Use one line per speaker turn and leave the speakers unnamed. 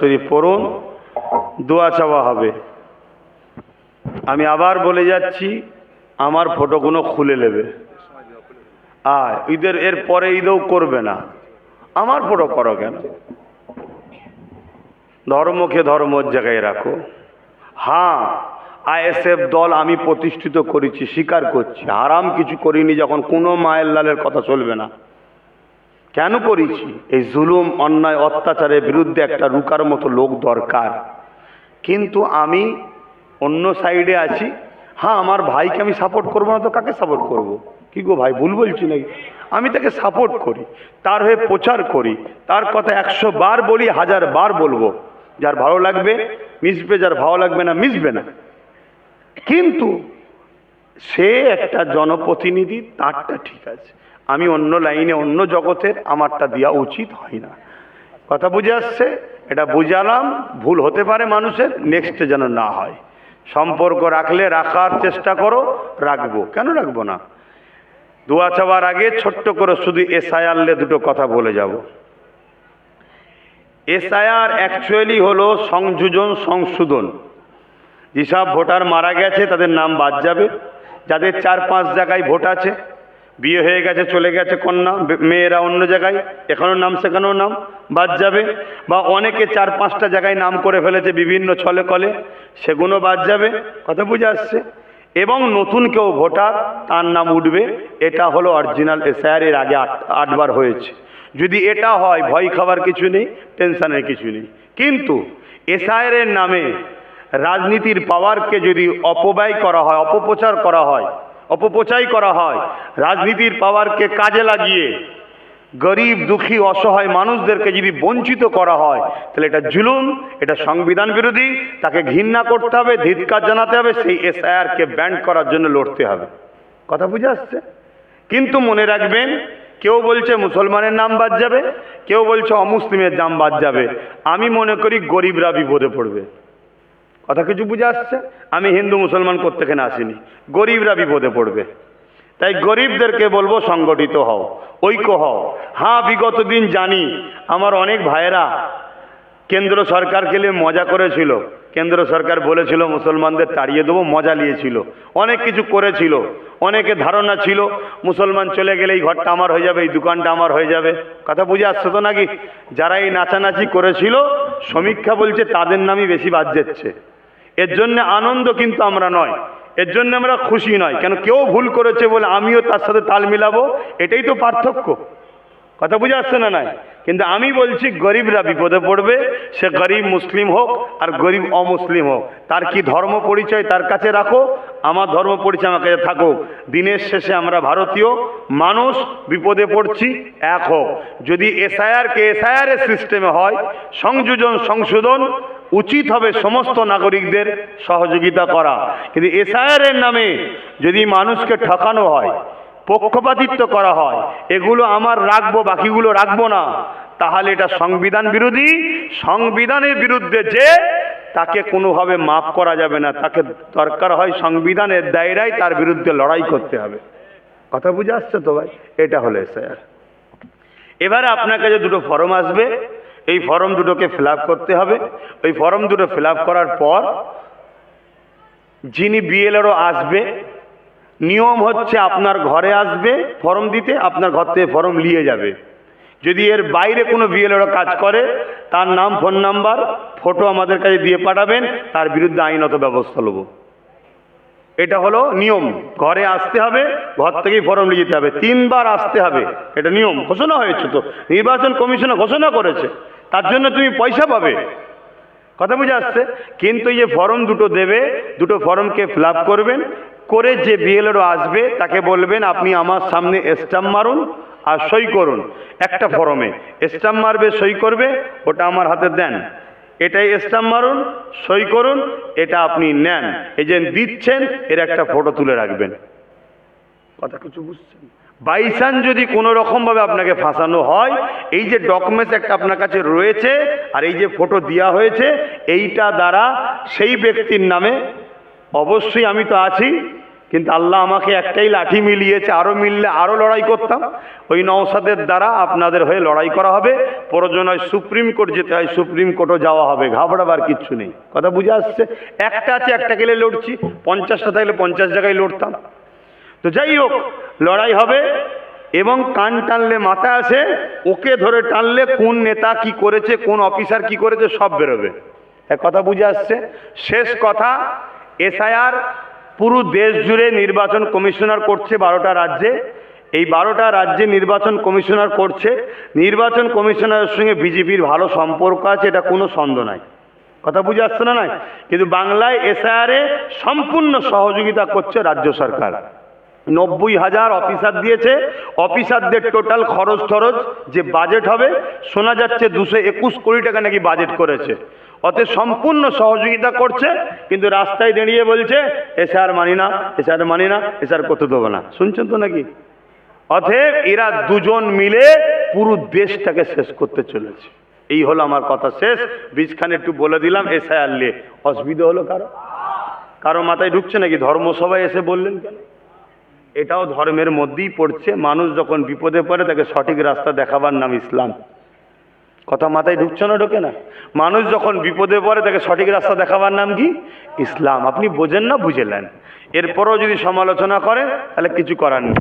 শরীফ পড়ুন, দোয়া চাওয়া হবে। আমি আবার বলে যাচ্ছি, আমার ফটোগুলো খুলে নেবে। আর ঈদের এর পরে ঈদও করবে না। আমার ফটো করো কেন? ধর্মকে ধর্মর জায়গায় রাখো। হ্যাঁ আইএসএফ দল আমি প্রতিষ্ঠিত করেছি, স্বীকার করছি। আরাম কিছু করিনি যখন কোনো মায়ের লালের কথা চলবে না। কেন করেছি? এই জুলুম, অন্যায়, অত্যাচারের বিরুদ্ধে একটা রুকার মতো লোক দরকার। কিন্তু আমি অন্য সাইডে আছি। হ্যাঁ আমার ভাইকে আমি সাপোর্ট করব না তো কাকে সাপোর্ট করব। কি গো ভাই, ভুল বলছি নাকি? আমি তাকে সাপোর্ট করি, তার হয়ে প্রচার করি, তার কথা একশো বার বলি, হাজার বার বলব। যার ভালো লাগবে, মিশবে, যার ভালো লাগবে না, মিশবে না। কিন্তু সে একটা জনপ্রতিনিধি, তারটা ঠিক আছে। আমি অন্য লাইনে, অন্য জগতের আমারটা দেওয়া উচিত হয় না। কথা বুঝে আসছে? এটা বুঝালাম, ভুল হতে পারে মানুষের নেক্সটে যেন না হয়। সম্পর্ক রাখলে রাখার চেষ্টা করো, রাখব। কেন রাখব না? দোয়া চাওয়ার আগে ছোট্ট করে শুধু এসআইআরলে দুটো কথা বলে যাব। এসআইআর অ্যাকচুয়ালি হলো সংযোজন, সংশোধন। যেসব ভোটার মারা গেছে, তাদের নাম বাদ যাবে। যাদের চার পাঁচ জায়গায় ভোট আছে বিয়ে হয়ে গেছে, চলে গেছে কন্যা মেয়েরা অন্য জায়গায়, এখানেও নাম, সেখানেও নাম, বাদ যাবে। বা অনেকে চার পাঁচটা জায়গায় নাম করে ফেলেছে, বিভিন্ন ছলে কলে সেগুলো বাদ যাবে। কথা বুঝে আসছে? এবং নতুন কেউ ভোটার, তার নাম উঠবে, এটা হলো অরিজিনাল এসআইআর আগে আট, আটবার হয়েছে। যদি এটা হয়, ভয় খাবার কিছু নেই, টেনশনের কিছু নেই। কিন্তু এসআইআর নামে রাজনীতির পাওয়ারকে যদি অপব্যয় করা হয়, অপপ্রচার করা হয় অপপ্রচার করা হয়। রাজনীতির পাওয়ারকে কাজে লাগিয়ে গরিব, দুঃখী, অসহায় মানুষদেরকে যদি বঞ্চিত করা হয়, তাহলে এটা জুলুম, এটা সংবিধান বিরোধী, তাকে ঘৃণা করতে হবে, ধিৎকার জানাতে হবে, সেই এসআইআরকে ব্যান্ড করার জন্য লড়তে হবে। কথা বুঝে আসছে? কিন্তু মনে রাখবেন, কেউ বলছে মুসলমানের নাম বাদ যাবে, কেউ বলছে অমুসলিমের নাম বাদ যাবে। আমি মনে করি গরিবরা বিপদে পড়বে। কথা কিছু বুঝে আসছে? আমি হিন্দু মুসলমান এখানে আসিনি। গরিবরা বিপদে পড়বে। তাই গরিবদেরকে বলব সংগঠিত হও, ঐক্য হও। হ্যাঁ বিগত দিন জানি, আমার অনেক ভাইয়েরা কেন্দ্র সরকারকে নিয়ে মজা করেছিল। কেন্দ্র সরকার বলেছিল, মুসলমানদের তাড়িয়ে দেবো, মজা নিয়েছিল। অনেক কিছু করেছিল, অনেকে ধারণা ছিল, মুসলমান চলে গেলে এই ঘরটা আমার হয়ে যাবে, এই দোকানটা আমার হয়ে যাবে। কথা বুঝে আসছে তো নাকি? যারা এই নাচানাচি করেছিল, সমীক্ষা বলছে তাদের নামই বেশি বাদ যাচ্ছে এর জন্য আনন্দ কিন্তু আমরা নয়। এর জন্য আমরা খুশি নয়। কেন কেউ ভুল করেছে বলে আমিও তার সাথে তাল মিলাবো, এটাই তো পার্থক্য। কথা বুঝে আসছে না নাই? কিন্তু আমি বলছি, গরিবরা বিপদে পড়বে, সে গরিব মুসলিম হোক আর গরিব অমুসলিম হোক। তার কি ধর্ম পরিচয় তার কাছে রাখো? আমার ধর্ম পরিচয় আমার কাছে থাকুক। দিনের শেষে আমরা ভারতীয় মানুষ বিপদে পড়ছি, এক হোক। যদি এসআইআর কে এসআইআর এর সিস্টেমে হয়, সংযোজন, সংশোধন উচিত হবে সমস্ত নাগরিকদের সহযোগিতা করা। কিন্তু এসআইআরের নামে যদি মানুষকে ঠকানো হয়, পক্ষপাতিত্ব করা হয়, এগুলো আমার রাখব, বাকিগুলো রাখব না, তাহলে এটা সংবিধান বিরোধী। সংবিধানের বিরুদ্ধে যে তাকে কোনোভাবে মাফ করা যাবে না, তাকে দরকার হয় সংবিধানের দায়রায় তার বিরুদ্ধে লড়াই করতে হবে। কথা বুঝে আসছে তো ভাই? এটা হলো স্যার এবারে আপনার কাছে দুটো ফর্ম আসবে। এই ফর্ম দুটোকে ফিল করতে হবে। ওই ফর্ম দুটো ফিল করার পর যিনি বিএলআরও আসবে, নিয়ম হচ্ছে আপনার ঘরে আসবে ফর্ম দিতে, আপনার ঘর থেকে ফর্ম নিয়ে যাবে। যদি এর বাইরে কোনো বিএলআরও কাজ করে, তার নাম ফোন নাম্বার ফটো আমাদের কাছে দিয়ে পাঠাবেন, তার বিরুদ্ধে আইনত ব্যবস্থা নেব। এটা হলো নিয়ম। ঘরে আসতে হবে, ঘর থেকেই ফর্ম নিয়ে যেতে হবে। তিনবার আসতে হবে, এটা নিয়ম। ঘোষণা হয়েছে তো। নির্বাচন কমিশনে ঘোষণা করেছে। তার জন্য তুমি পয়সা পাবে। কথা বুঝে আসছে? কিন্তু এই যে ফর্ম দুটো দেবে, দুটো ফর্মকে ফিল করবেন, করে যে বিএলএরও আসবে, তাকে বলবেন, আপনি আমার সামনে স্টাম্প মারুন আর সই করুন। একটা ফর্মে। স্টাম্প মারবে, সই করবে, ওটা আমার হাতে দেন। এটাই স্টাম্প মারুন, সই করুন, এটা আপনি নেন। এই যে দিচ্ছেন, এর একটা ফটো তুলে রাখবেন। কথা কিছু বুঝছেন? বাইসান যদি কোনো রকমভাবে আপনাকে ফাঁসানো হয়, এই যে ডকুমেন্টস একটা আপনার কাছে রয়েছে আর এই যে ফটো দেওয়া হয়েছে, এইটা দ্বারা সেই ব্যক্তির নামে অবশ্যই আমি তো আছি, কিন্তু আল্লাহ আমাকে একটাই লাঠি মিলিয়েছে আরও মিললে আরও লড়াই করতাম। ওই নওসাদের দ্বারা আপনাদের হয়ে লড়াই করা হবে, প্রয়োজন হয় সুপ্রিম কোর্ট যেতে হয়, সুপ্রিম কোর্টও যাওয়া হবে, ঘাবড়াবার কিচ্ছু নেই। কথা বুঝে আসছে? একটা আছে, একটা গেলে লড়ছি, পঞ্চাশটা থাকলে পঞ্চাশ জায়গায় লড়তাম। তো যাই হোক লড়াই হবে এবং কান টানলে মাথা আসে, ওকে ধরে টানলে কোন নেতা কি করেছে, কোন অফিসার কি করেছে, সব বেরোবে। এক কথা বুঝে আসছে? শেষ কথা, এসআইআর পুরো দেশ জুড়ে নির্বাচন কমিশনার করছে বারোটা রাজ্যে। এই বারোটা রাজ্যে নির্বাচন কমিশনার করছে। নির্বাচন কমিশনারের সঙ্গে বিজেপির ভালো সম্পর্ক আছে, এটা কোনো সন্দেহ নাই। কথা বুঝে আসছে না নাই? কিন্তু বাংলায় এসআইআরে সম্পূর্ণ সহযোগিতা করছে রাজ্য সরকার। নব্বই হাজার অফিসার দিয়েছে। অফিসারদের টোটাল খরচ টরচ যে বাজেট হবে, শোনা যাচ্ছে দুশো একুশ কোটি টাকা নাকি বাজেট করেছে। অতএব সম্পূর্ণ সহযোগিতা করছে, কিন্তু রাস্তায় দাঁড়িয়ে বলছে, এসআর মানি না, এসআর মানি না, এসআর করতে দেবো না। শুনছেন তো নাকি? অতএব এরা দুজন মিলে পুরো দেশটাকে শেষ করতে চলেছে। এই হলো আমার কথা শেষ। বীজখানে একটু বলে দিলাম এসআইআর নিয়ে। অসুবিধা হলো কারও? কারও মাথায় ঢুকছে নাকি? ধর্মসভায় এসে বললেন কেন? এটাও ধর্মের মধ্যেই পড়ছে। মানুষ যখন বিপদে পড়ে, তাকে সঠিক রাস্তা দেখাবার নাম ইসলাম। কথা মাথায় ঢুকছে না, ঢোকে না? মানুষ যখন বিপদে পড়ে, তাকে সঠিক রাস্তা দেখাবার নাম কি? ইসলাম। আপনি বোঝেন না বুঝেলেন এরপরও যদি সমালোচনা করেন তাহলে কিছু করার নেই।